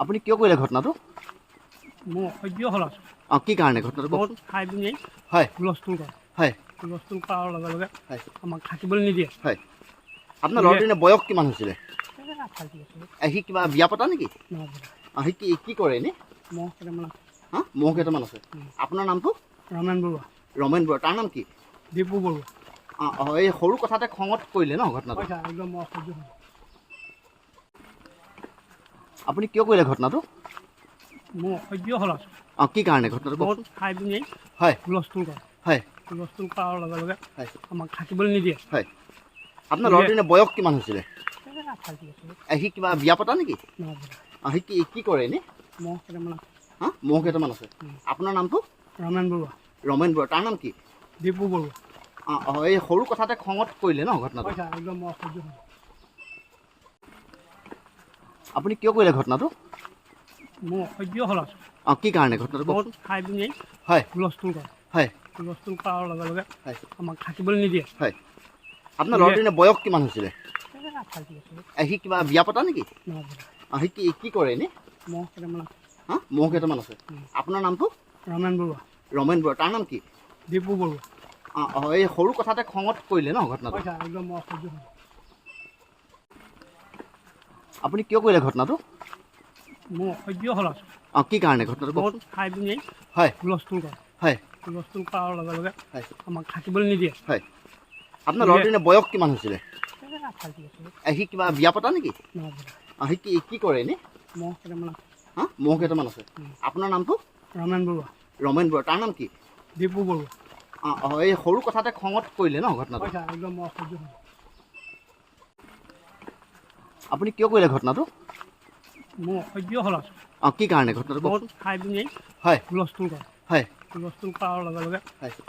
আপুনি কিয় কৰিলে ঘটনাটো? মোৰ অসহ্য হ'ল অঁ কি কাৰণে ঘটনাটো খাই পিনি হয়। হুলস্থুল কৰে। হয়। হুলস্থুল কৰাৰ লগে লগে হয়। আমাক থাকিবলৈ নিদিয়ে। হয়। আপোনাৰ ল'ৰাটোৰ বয়স কিমান হৈছিলে? সি কিবা বিয়া পতা নেকি? অঁ সি কি কি কৰে এনেই মই কেইটামান আছে। হা? মহ কেইটামান আছে। আপোনাৰ নামটো? ৰমেন বৰুৱা। ৰমেন বৰুৱা। তাৰ নাম কি? দীপু বৰুৱা। অঁ এই সৰু কথাতে খঙত কৰিলে ন ঘটনাটো? একদম অসহ্য হ'ল। আপুনি কিয় কৰিলে ঘটনাটো? মোৰ অসহ্য হ'ল অঁ কি কাৰণে ঘটনাটো খাই পিনি হয়। হুলস্থুল কৰে। হয়। হুলস্থুল কৰাৰ লগে লগে হয়। আমাক থাকিবলৈ নিদিয়ে। হয়। আপোনাৰ ল'ৰাটোৰ বয়স কিমান হৈছিলে? সি কিবা বিয়া পতা নেকি? অঁ সি কি কি কৰে এনেই মই কেইটামান আছে। হা? মহ কেইটামান আছে। আপোনাৰ নামটো? ৰমেন বৰুৱা। ৰমেন বৰুৱা। তাৰ নাম কি? দীপু বৰুৱা। অঁ এই সৰু কথাতে খঙত কৰিলে ন ঘটনাটো? একদম অসহ্য আপুনি কিয় কৰিলে ঘটনাটো? মোৰ অসহ্য হ'ল অঁ কি কাৰণে ঘটনাটো বহুত খাই পিনি হয়। হুলস্থুল কৰে। হয়। হুলস্থুল কৰাৰ লগে লগে হয়। আমাক থাকিবলৈ নিদিয়ে। হয়। আপোনাৰ ল'ৰাটোৰ এনে বয়স কিমান হৈছিলে? সি কিবা বিয়া পতা নেকি? অঁ সি কি কি কৰে এনেই মই কেইটামান আছে। হা? মহ কেইটামান আছে। আপোনাৰ নামটো? ৰমেন বৰুৱা। ৰমেন বৰুৱা। তাৰ নাম কি? দীপু বৰুৱা। অঁ এই সৰু কথাতে খঙত কৰিলে ন ঘটনাটো? একদম অসহ্য হ'ল। আপুনি কিয় কৰিলে ঘটনাটো? মোৰ অসহ্য হ'ল অঁ কি কাৰণে ঘটনাটো বহুত খাই পিনি হয়। হুলস্থুল কৰে। হয়। হুলস্থুল কৰাৰ লগে লগে হয়। আমাক থাকিবলৈ নিদিয়ে। হয়। আপোনাৰ ল'ৰাটোৰ বয়স কিমান হৈছিলে? সি কিবা বিয়া পতা নেকি? সি কি কি কৰে এনেই মই কেইটামান আছে। হা? মহ কেইটামান আছে। আপোনাৰ নামটো? ৰমেন বৰুৱা। ৰমেন বৰুৱা। তাৰ নাম কি? দীপু বৰুৱা। অঁ এই সৰু কথাতে খঙত কৰিলে ন ঘটনাটো? একদম অসহ্য হ'ল। আপুনি কিয় কৰিলে ঘটনাটো? মোৰ অসহ্য হ'ল আছোঁ অঁ কি কাৰণে ঘটনাটো খাই পিনি হয়। হুলস্থুল কৰে। হয়। হুলস্থুল কৰাৰ লগে লগে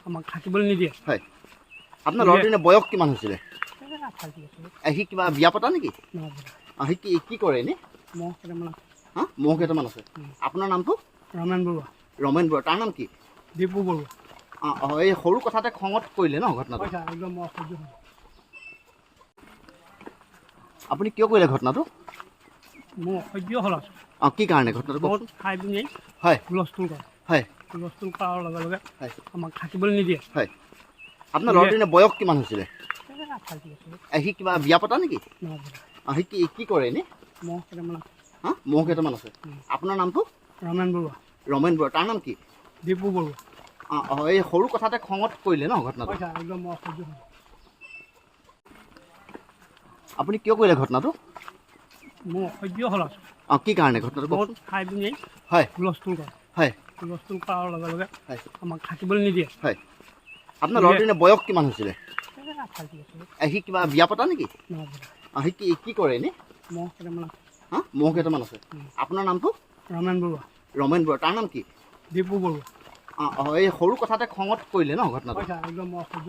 আমাক থাকিবলৈ নিদিয়ে। হয়। আপোনাৰ ল'ৰাটোৰ বয়স কিমান হৈছিলে? সি কিবা বিয়া পতা নেকি? সি কি কি কৰে এনেই মই কেইটামান আছে। হা? মহ কেইটামান আছে। আপোনাৰ নামটো? ৰমেন বৰুৱা। ৰমেন বৰুৱা। তাৰ নাম কি? দীপু বৰুৱা। অঁ এই সৰু কথাতে খঙত কৰিলে ন ঘটনাটো? একদম অসহ্য আপুনি কিয় কৰিলে ঘটনাটো? মোৰ অসহ্য হ'ল অঁ কি কাৰণে ঘটনাটো খাই পিনি হয়। হুলস্থুল কৰে। হয়। হুলস্থুল কৰাৰ লগে লগে হয়। আমাক থাকিবলৈ নিদিয়ে। হয়। আপোনাৰ ল'ৰাটোৰ বয়স কিমান হৈছিলে? সি কিবা বিয়া পতা নেকি? সি কি কি কৰে এনেই মই কেইটামান আছে। হা? মহ কেইটামান আছে। আপোনাৰ নামটো? ৰমেন বৰুৱা। ৰমেন বৰুৱা। তাৰ নাম কি? দীপু বৰুৱা। অঁ এই সৰু কথাতে খঙত কৰিলে ন ঘটনাটো? একদম অসহ্য হ'ল। আপুনি কিয় কৰিলে ঘটনাটো? মোৰ অসহ্য হ'ল অঁ কি কাৰণে ঘটনাটো খাই পিনি হয়। হুলস্থুল কৰে হয়। হুলস্থুল কৰাৰ লগে লগে হয়। আমাক থাকিবলৈ নিদিয়ে। হয়। আপোনাৰ ল'ৰাটোৰ বয়স কিমান হৈছিলে? সি কিবা বিয়া পতা নেকি? অঁ সি কি কি কৰে এনেই মই কেইটামান আছে। হা? মহ কেইটামান আছে। আপোনাৰ নামটো? ৰমেন বৰুৱা। ৰমেন বৰুৱা। তাৰ নাম কি? দীপু বৰুৱা। অঁ এই সৰু কথাতে খঙত কৰিলে ন ঘটনাটো? একদম অসহ্য